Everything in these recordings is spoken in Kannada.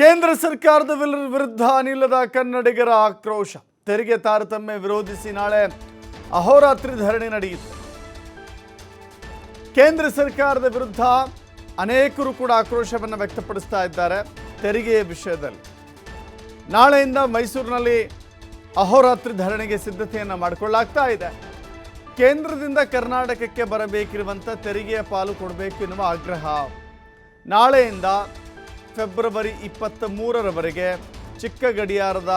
ಕೇಂದ್ರ ಸರ್ಕಾರದ ವಿರುದ್ಧ ಅನಿಲದ ಕನ್ನಡಿಗರ ಆಕ್ರೋಶ. ತೆರಿಗೆ ತಾರತಮ್ಯ ವಿರೋಧಿಸಿ ನಾಳೆ ಅಹೋರಾತ್ರಿ ಧರಣಿ ನಡೆಯಿತು. ಕೇಂದ್ರ ಸರ್ಕಾರದ ವಿರುದ್ಧ ಅನೇಕರು ಕೂಡ ಆಕ್ರೋಶವನ್ನು ವ್ಯಕ್ತಪಡಿಸ್ತಾ ಇದ್ದಾರೆ ತೆರಿಗೆಯ ವಿಷಯದಲ್ಲಿ. ನಾಳೆಯಿಂದ ಮೈಸೂರಿನಲ್ಲಿ ಅಹೋರಾತ್ರಿ ಧರಣಿಗೆ ಸಿದ್ಧತೆಯನ್ನು ಮಾಡಿಕೊಳ್ಳಾಗ್ತಾ ಇದೆ. ಕೇಂದ್ರದಿಂದ ಕರ್ನಾಟಕಕ್ಕೆ ಬರಬೇಕಿರುವಂಥ ತೆರಿಗೆಯ ಪಾಲು ಕೊಡಬೇಕು ಎನ್ನುವ ಆಗ್ರಹ. ನಾಳೆಯಿಂದ ಫೆಬ್ರವರಿ ಇಪ್ಪತ್ತ ಮೂರರವರೆಗೆ ಚಿಕ್ಕ ಗಡಿಯಾರದ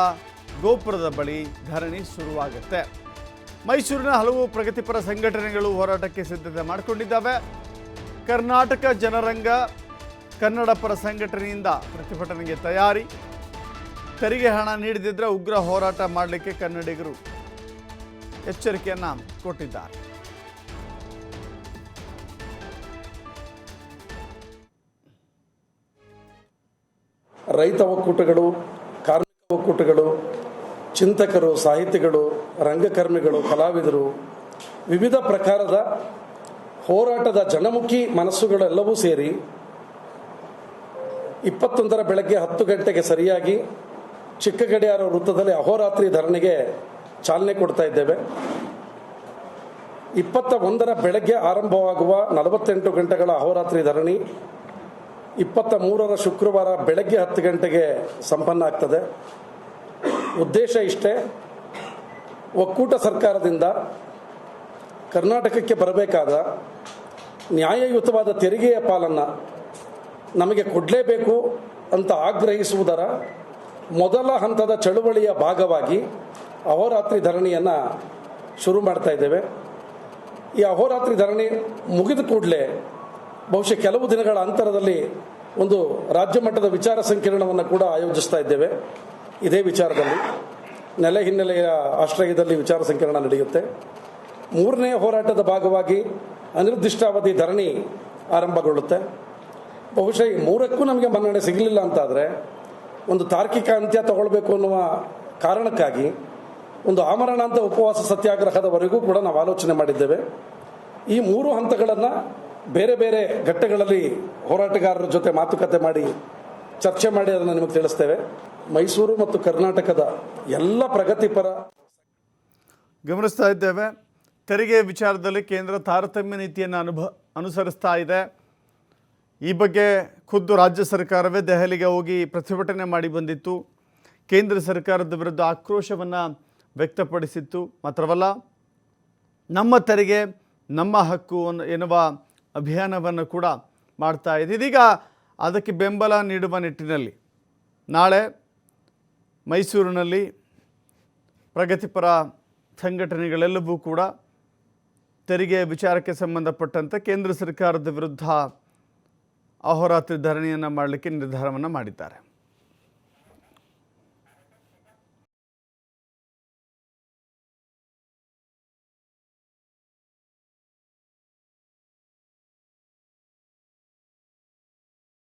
ಗೋಪುರದ ಬಳಿ ಧರಣಿ ಶುರುವಾಗುತ್ತೆ. ಮೈಸೂರಿನ ಹಲವು ಪ್ರಗತಿಪರ ಸಂಘಟನೆಗಳು ಹೋರಾಟಕ್ಕೆ ಸಿದ್ಧತೆ ಮಾಡಿಕೊಂಡಿದ್ದಾವೆ. ಕರ್ನಾಟಕ ಜನರಂಗ ಕನ್ನಡ ಪರ ಸಂಘಟನೆಯಿಂದ ಪ್ರತಿಭಟನೆಗೆ ತಯಾರಿ. ತೆರಿಗೆ ಹಣ ನೀಡದಿದ್ದರೆ ಉಗ್ರ ಹೋರಾಟ ಮಾಡಲಿಕ್ಕೆ ಕನ್ನಡಿಗರು ಎಚ್ಚರಿಕೆಯನ್ನು ಕೊಟ್ಟಿದ್ದಾರೆ. ರೈತ ಒಕ್ಕೂಟಗಳು, ಕಾರ್ಮಿಕ ಒಕ್ಕೂಟಗಳು, ಚಿಂತಕರು, ಸಾಹಿತಿಗಳು, ರಂಗಕರ್ಮಿಗಳು, ಕಲಾವಿದರು, ವಿವಿಧ ಪ್ರಕಾರದ ಹೋರಾಟದ ಜನಮುಖಿ ಮನಸ್ಸುಗಳೆಲ್ಲವೂ ಸೇರಿ ಇಪ್ಪತ್ತೊಂದರ ಬೆಳಗ್ಗೆ ಹತ್ತು ಗಂಟೆಗೆ ಸರಿಯಾಗಿ ಚಿಕ್ಕ ಗಡಿಯಾರ ವೃತ್ತದಲ್ಲಿ ಅಹೋರಾತ್ರಿ ಧರಣಿಗೆ ಚಾಲನೆ ಕೊಡ್ತಾ ಇದ್ದೇವೆ. ಇಪ್ಪತ್ತ ಒಂದರ ಬೆಳಗ್ಗೆ ಆರಂಭವಾಗುವ ನಲವತ್ತೆಂಟು ಗಂಟೆಗಳ ಅಹೋರಾತ್ರಿ ಧರಣಿ ಇಪ್ಪತ್ತ ಮೂರರ ಶುಕ್ರವಾರ ಬೆಳಗ್ಗೆ ಹತ್ತು ಗಂಟೆಗೆ ಸಂಪನ್ನ ಆಗ್ತದೆ. ಉದ್ದೇಶ ಇಷ್ಟೇ, ಒಕ್ಕೂಟ ಸರ್ಕಾರದಿಂದ ಕರ್ನಾಟಕಕ್ಕೆ ಬರಬೇಕಾದ ನ್ಯಾಯಯುತವಾದ ತೆರಿಗೆಯ ಪಾಲನ್ನು ನಮಗೆ ಕೊಡಲೇಬೇಕು ಅಂತ ಆಗ್ರಹಿಸುವುದರ ಮೊದಲ ಹಂತದ ಚಳುವಳಿಯ ಭಾಗವಾಗಿ ಅಹೋರಾತ್ರಿ ಧರಣಿಯನ್ನು ಶುರು ಮಾಡ್ತಾ ಇದ್ದೇವೆ. ಈ ಅಹೋರಾತ್ರಿ ಧರಣಿ ಮುಗಿದ ಕೂಡಲೇ ಬಹುಶಃ ಕೆಲವು ದಿನಗಳ ಅಂತರದಲ್ಲಿ ಒಂದು ರಾಜ್ಯ ಮಟ್ಟದ ವಿಚಾರ ಸಂಕಿರಣವನ್ನು ಕೂಡ ಆಯೋಜಿಸ್ತಾ ಇದ್ದೇವೆ. ಇದೇ ವಿಚಾರದಲ್ಲಿ. ನೆಲೆ ಹಿನ್ನೆಲೆಯ ಆಶ್ರಯದಲ್ಲಿ ವಿಚಾರ ಸಂಕಿರಣ ನಡೆಯುತ್ತೆ. ಮೂರನೇ ಹೋರಾಟದ ಭಾಗವಾಗಿ ಅನಿರ್ದಿಷ್ಟಾವಧಿ ಧರಣಿ ಆರಂಭಗೊಳ್ಳುತ್ತೆ. ಬಹುಶಃ ಈ ಮೂರಕ್ಕೂ ನಮಗೆ ಮನ್ನಣೆ ಸಿಗಲಿಲ್ಲ ಅಂತಾದರೆ ಒಂದು ತಾರ್ಕಿಕ ಅಂತ್ಯ ತಗೊಳ್ಬೇಕು ಅನ್ನುವ ಕಾರಣಕ್ಕಾಗಿ ಒಂದು ಆಮರಣಾಂತ ಉಪವಾಸ ಸತ್ಯಾಗ್ರಹದವರೆಗೂ ಕೂಡ ನಾವು ಆಲೋಚನೆ ಮಾಡಿದ್ದೇವೆ. ಈ ಮೂರು ಹಂತಗಳನ್ನು ಬೇರೆ ಬೇರೆ ಘಟ್ಟಗಳಲ್ಲಿ ಹೋರಾಟಗಾರರ ಜೊತೆ ಮಾತುಕತೆ ಮಾಡಿ, ಚರ್ಚೆ ಮಾಡಿ ಅದನ್ನು ನಿಮಗೆ ತಿಳಿಸ್ತೇವೆ. ಮೈಸೂರು ಮತ್ತು ಕರ್ನಾಟಕದ ಎಲ್ಲ ಪ್ರಗತಿಪರ ಗಮನಿಸ್ತಾ ಇದ್ದೇವೆ. ತೆರಿಗೆ ವಿಚಾರದಲ್ಲಿ ಕೇಂದ್ರ ತಾರತಮ್ಯ ನೀತಿಯನ್ನು ಅನುಭ, ಅನುಸರಿಸ್ತಾ ಇದೆ. ಈ ಬಗ್ಗೆ ಖುದ್ದು ರಾಜ್ಯ ಸರ್ಕಾರವೇ ದೆಹಲಿಗೆ ಹೋಗಿ ಪ್ರತಿಭಟನೆ ಮಾಡಿ ಬಂದಿತ್ತು. ಕೇಂದ್ರ ಸರ್ಕಾರದ ವಿರುದ್ಧ ಆಕ್ರೋಶವನ್ನು ವ್ಯಕ್ತಪಡಿಸಿತ್ತು. ಮಾತ್ರವಲ್ಲ, ನಮ್ಮ ತೆರಿಗೆ, ನಮ್ಮ ಹಕ್ಕು ಎನ್ನುವ ಅಭಿಯಾನವನ್ನು ಕೂಡ ಮಾಡ್ತಾ ಇದೆ ಇದೀಗ ಅದಕ್ಕೆ ಬೆಂಬಲ ನೀಡುವ ನಿಟ್ಟಿನಲ್ಲಿ ನಾಳೆ ಮೈಸೂರಿನಲ್ಲಿ ಪ್ರಗತಿಪರ ಸಂಘಟನೆಗಳೆಲ್ಲವೂ ಕೂಡ ತೆರಿಗೆ ವಿಚಾರಕ್ಕೆ ಸಂಬಂಧಪಟ್ಟಂತೆ ಕೇಂದ್ರ ಸರ್ಕಾರದ ವಿರುದ್ಧ ಅಹೋರಾತ್ರಿ ಧರಣಿಯನ್ನು ಮಾಡಲಿಕ್ಕೆ ನಿರ್ಧಾರವನ್ನು ಮಾಡಿದ್ದಾರೆ.